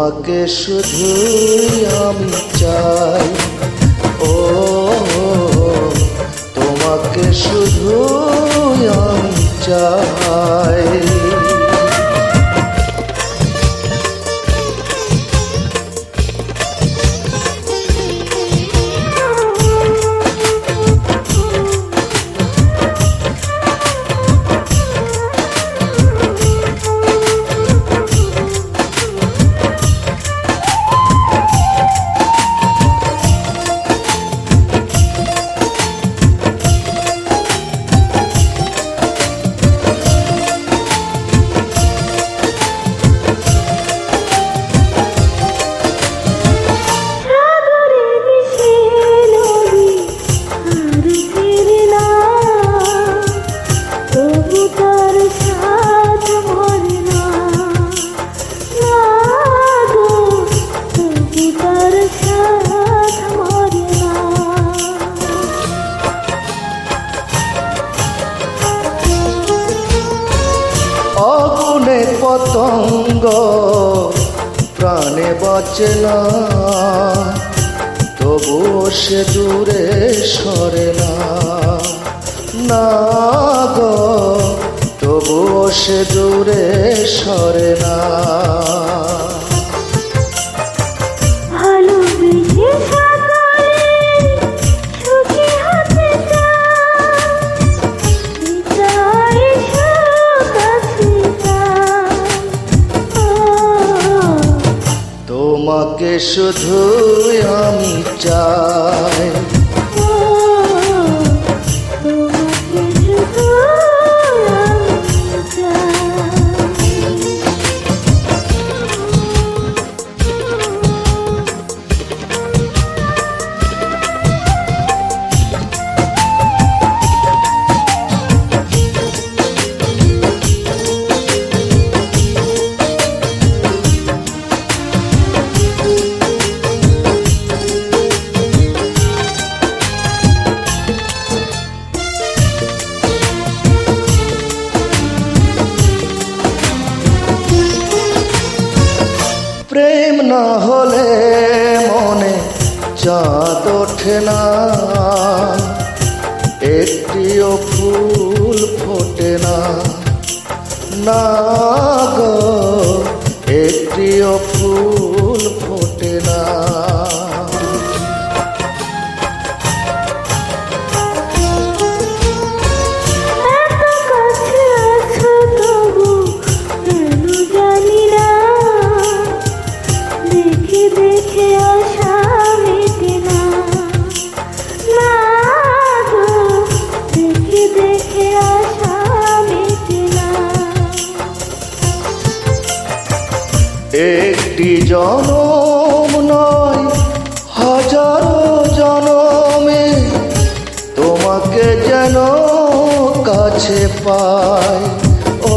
তোমাকে শুধুই আমি চাই। ও তোমাকে শুধুই আমি চাই। পতঙ্গ প্রাণে বাঁচে না তবু সে দূরে সরে না। না গো তবুও সে দূরে সরে না। শুধুই আমি চাই। প্রেম না হলে মনে চাঁদ ওঠে না। একটিও ফুল ফোটে না। না গো, একটিও ফুল একটি জনম নয় হাজারো জনমে তোমাকে যেন কাছে পায়। ও